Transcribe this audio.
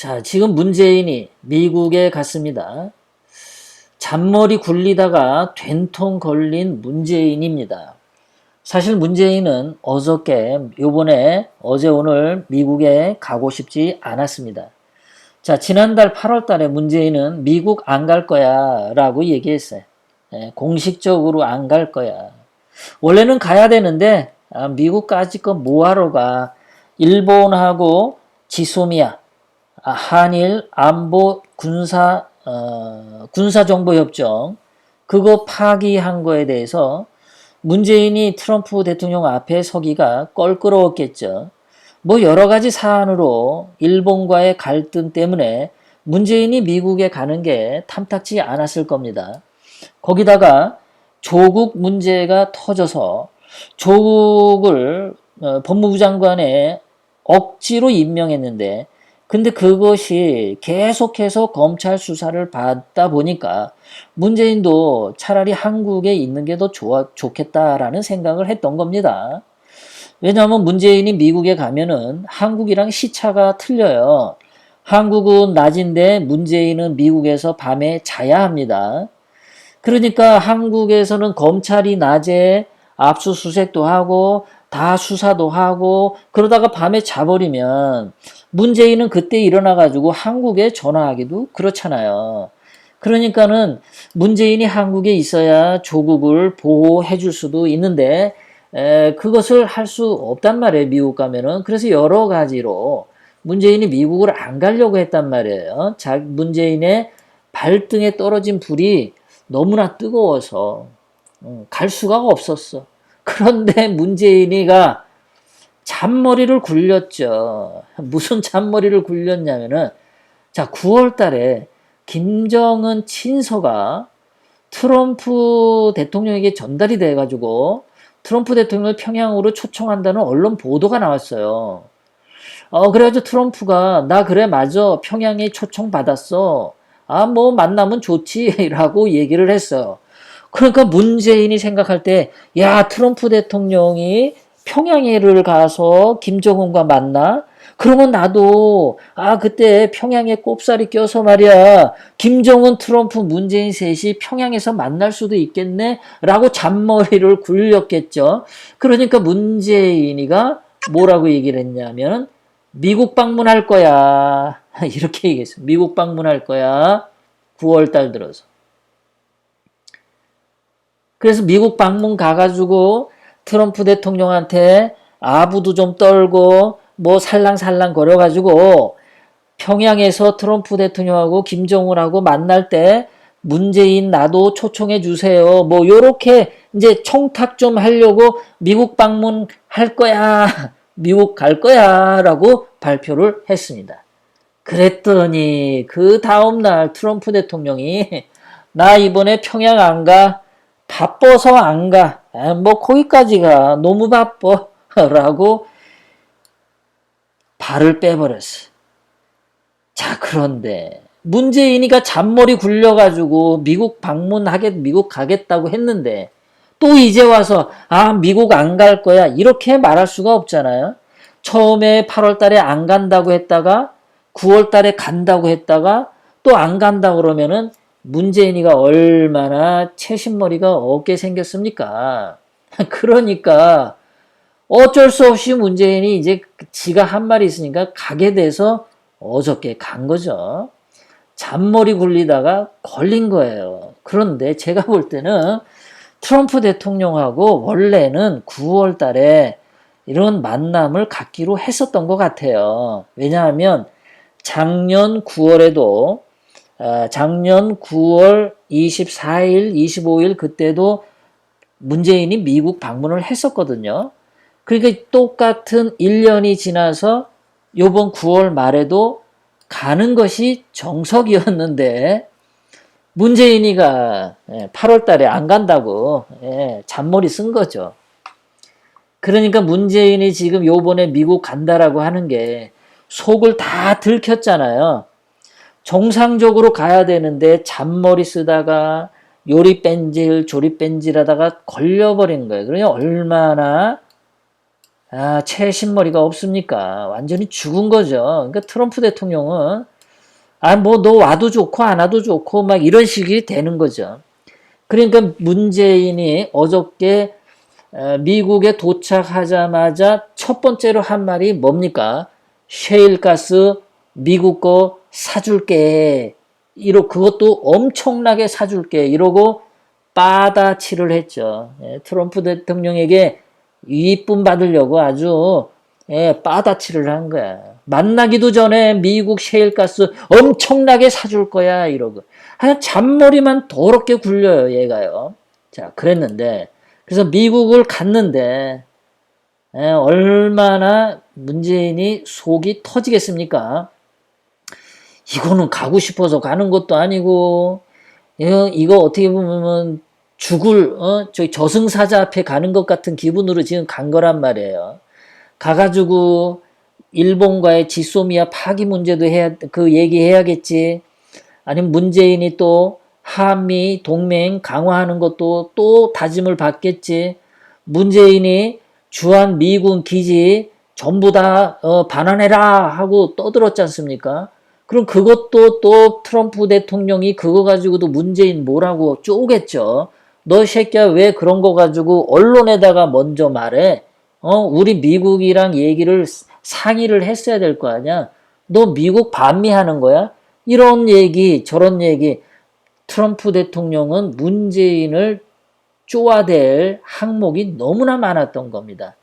자, 지금 문재인이 미국에 갔습니다. 잔머리 굴리다가 된통 걸린 문재인입니다. 사실 문재인은 어저께, 요번에 어제 오늘 미국에 가고 싶지 않았습니다. 자, 지난달 8월 달에 문재인은 미국 안 갈 거야 라고 얘기했어요. 예, 공식적으로 안 갈 거야. 원래는 가야 되는데, 아, 미국까지 거 뭐하러 가. 일본하고 지소미아, 아, 한일 안보 군사, 어, 군사 정보 협정, 그거 파기한 거에 대해서 문재인이 트럼프 대통령 앞에 서기가 껄끄러웠겠죠. 뭐 여러 가지 사안으로 일본과의 갈등 때문에 문재인이 미국에 가는 게 탐탁지 않았을 겁니다. 거기다가 조국 문제가 터져서 조국을 어, 법무부 장관에 억지로 임명했는데 근데 그것이 계속해서 검찰 수사를 받다 보니까 문재인도 차라리 한국에 있는 게 더 좋겠다라는 생각을 했던 겁니다. 왜냐하면 문재인이 미국에 가면은 한국이랑 시차가 틀려요. 한국은 낮인데 문재인은 미국에서 밤에 자야 합니다. 그러니까 한국에서는 검찰이 낮에 압수수색도 하고 다 수사도 하고 그러다가 밤에 자버리면 문재인은 그때 일어나가지고 한국에 전화하기도 그렇잖아요. 그러니까는 문재인이 한국에 있어야 조국을 보호해 줄 수도 있는데 에, 그것을 할 수 없단 말이에요. 미국 가면은. 그래서 여러 가지로 문재인이 미국을 안 가려고 했단 말이에요. 자, 문재인의 발등에 떨어진 불이 너무나 뜨거워서 음, 갈 수가 없었어. 그런데 문재인이가 잔머리를 굴렸죠. 무슨 잔머리를 굴렸냐면은 자 9월 달에 김정은 친서가 트럼프 대통령에게 전달이 돼 가지고 트럼프 대통령을 평양으로 초청한다는 언론 보도가 나왔어요. 어 그래가지고 트럼프가 나 그래 맞아 평양에 초청 받았어. 아 뭐 만나면 좋지라고 얘기를 했어요. 그러니까 문재인이 생각할 때, 야, 트럼프 대통령이 평양에를 가서 김정은과 만나? 그러면 나도, 아, 그때 평양에 꼽살이 껴서 말이야, 김정은, 트럼프, 문재인 셋이 평양에서 만날 수도 있겠네? 라고 잔머리를 굴렸겠죠. 그러니까 문재인이가 뭐라고 얘기를 했냐면, 미국 방문할 거야. 이렇게 얘기했어요. 미국 방문할 거야. 9월 달 들어서. 그래서 미국 방문 가가지고 트럼프 대통령한테 아부도 좀 떨고 뭐 살랑살랑 거려가지고 평양에서 트럼프 대통령하고 김정은하고 만날 때 문재인 나도 초청해 주세요. 뭐 요렇게 이제 청탁 좀 하려고 미국 방문 할 거야. 미국 갈 거야 라고 발표를 했습니다. 그랬더니 그 다음 날 트럼프 대통령이 나 이번에 평양 안 가. 바빠서 안 가. 아, 뭐 거기까지 가. 너무 바빠. 라고 발을 빼버렸어. 자, 그런데 문재인이가 잔머리 굴려가지고 미국 방문하겠, 미국 가겠다고 했는데 또 이제 와서 아, 미국 안 갈 거야. 이렇게 말할 수가 없잖아요. 처음에 8월 달에 안 간다고 했다가 9월 달에 간다고 했다가 또 안 간다 그러면은 문재인이가 얼마나 채신머리가 없게 생겼습니까? 그러니까 어쩔 수 없이 문재인이 이제 지가 한 말이 있으니까 가게 돼서 어저께 간 거죠. 잔머리 굴리다가 걸린 거예요. 그런데 제가 볼 때는 트럼프 대통령하고 원래는 9월 달에 이런 만남을 갖기로 했었던 것 같아요. 왜냐하면 작년 9월에도 어, 작년 9월 24일, 25일 그때도 문재인이 미국 방문을 했었거든요. 그러니까 똑같은 1년이 지나서 요번 9월 말에도 가는 것이 정석이었는데 문재인이가 8월 달에 안 간다고 예, 잔머리 쓴 거죠. 그러니까 문재인이 지금 요번에 미국 간다라고 하는 게 속을 다 들켰잖아요. 정상적으로 가야 되는데 잔머리 쓰다가 요리 뺀질 조리 뺀질 하다가 걸려버린 거예요. 그러니 얼마나 아, 채신머리가 없습니까? 완전히 죽은 거죠. 그러니까 트럼프 대통령은 아, 뭐, 너 와도 좋고, 안 와도 좋고, 막 이런 식이 되는 거죠. 그러니까 문재인이 어저께 어, 미국에 도착하자마자 첫 번째로 한 말이 뭡니까? 셰일가스 미국 거 사줄게. 이러 그것도 엄청나게 사줄게. 이러고 빠다치를 했죠. 예, 트럼프 대통령에게 이쁨 받으려고 아주 예, 빠다치를 한 거야. 만나기도 전에 미국 셰일가스 엄청나게 사줄 거야 이러고. 하여 잔머리만 더럽게 굴려요 얘가요. 자 그랬는데 그래서 미국을 갔는데 예, 얼마나 문재인이 속이 터지겠습니까? 이거는 가고 싶어서 가는 것도 아니고 이거, 이거 어떻게 보면 죽을 어? 저기 저승사자 앞에 가는 것 같은 기분으로 지금 간 거란 말이에요. 가가지고 일본과의 지소미아 파기 문제도 해야 그 얘기해야겠지. 아니면 문재인이 또 한미 동맹 강화하는 것도 또 다짐을 받겠지. 문재인이 주한 미군 기지 전부 다 어, 반환해라 하고 떠들었지 않습니까? 그럼 그것도 또 트럼프 대통령이 그거 가지고도 문재인 뭐라고 쪼겠죠. 너 새끼야 왜 그런 거 가지고 언론에다가 먼저 말해? 어, 우리 미국이랑 얘기를 상의를 했어야 될 거 아니야? 너 미국 반미하는 거야? 이런 얘기, 저런 얘기. 트럼프 대통령은 문재인을 쪼아댈 항목이 너무나 많았던 겁니다.